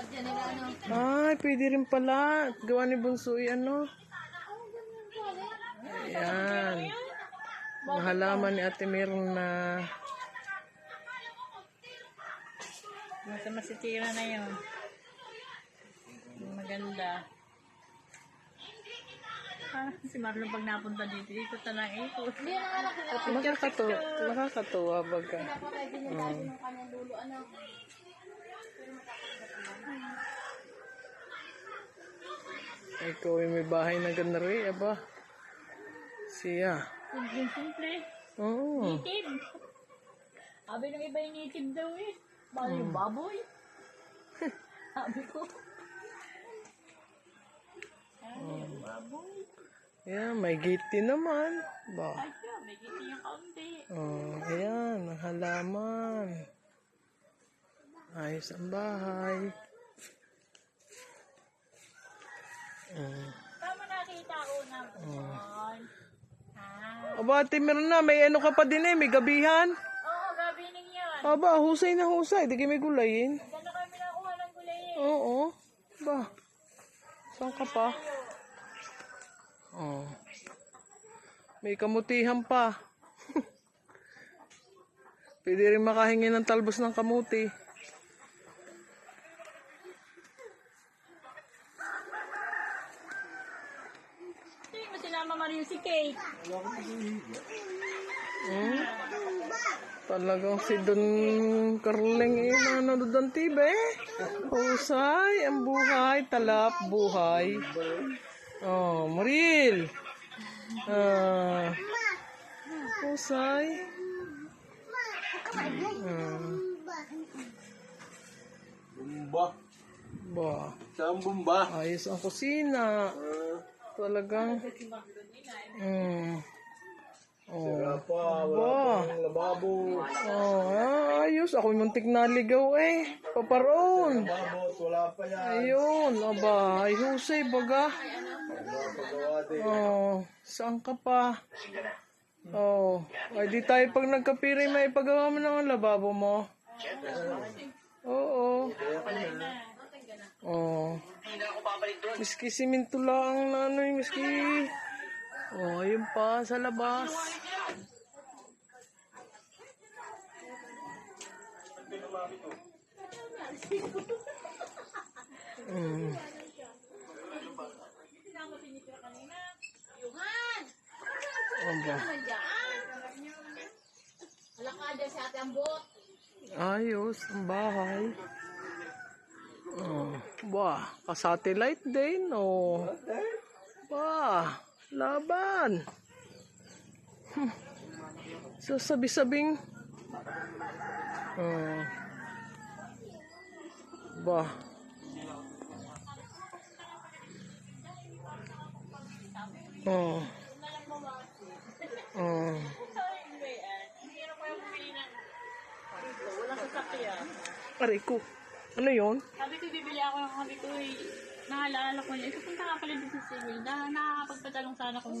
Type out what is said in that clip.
Ano. Ay, pwede rin pala. Gawa ni Bunso ano. Ayan. Ang halaman ni Ate Meron na Basta masitira na yun. Maganda. Parang si Marlon pag napunta dito, dito talang ikot. Hindi na nga nakita. nakakatuwa, nakakatuwa baga. Napatay din Ikaw ay may bahay na ganda rin, aba. Siya. Simple, simple. Oo. Native. Sabi ng iba yung native daw eh. Baka yung baboy. Sabi ko. Ay, yung baboy. Ayan, may gate din naman. Ba. Ay, may giti yung kaunti. Oh, ayan, ang halaman. Ayos ang bahay. Tama nakita ko naman. Ah. Aba, Ate Meron na, may ano ka pa din eh, may gabihan. Oo, gabi yan. Aba, husay na husay, di may gulayin. Gano'n kami nakuha ng gulay eh. Oo. Ba, saan ka pa? Oh. May kamutihan pa. Pwede rin makahingi ng talbos ng kamuti. Sinama Mario si Kate. Hmm? Talagang si Don Carling eh, nanonood ng TV eh. Husay, ang buhay, talap, buhay. Oh, Maril. Ah. Husay. Ah. Bumba. Ba, Saan bumba? ayos ang kusina. Talagang. Mm. Oh. Wala pa, wala Ba. pa lababo. Oh, ah, ayos. Ako muntik naligaw eh. Paparoon. Lababo, wala pa yan. Ayun, aba, ay husay baga. Oh, saan ka pa? Oh, ay di tayo pag nagkapiri may pagawa mo ng lababo mo. Oo. Oh. Miski siminto lang na ano yung miski. Oh, ayun pa sa labas. Mm. Mandaan! Wala ka dyan sa ate ang bot. Ayos, ang bahay. Oh, ba, ka-satellite din, oh. Ba, laban. Hmm. So, sabi-sabing. Oh. Ba. Oh. Oh. Aray ko. Ano yon? Sabi ko, bibili ako ng sabi ko, eh, naalala ko niya. Pupunta ka pala dito sa civil. Na, nakakapagpatalong sana kung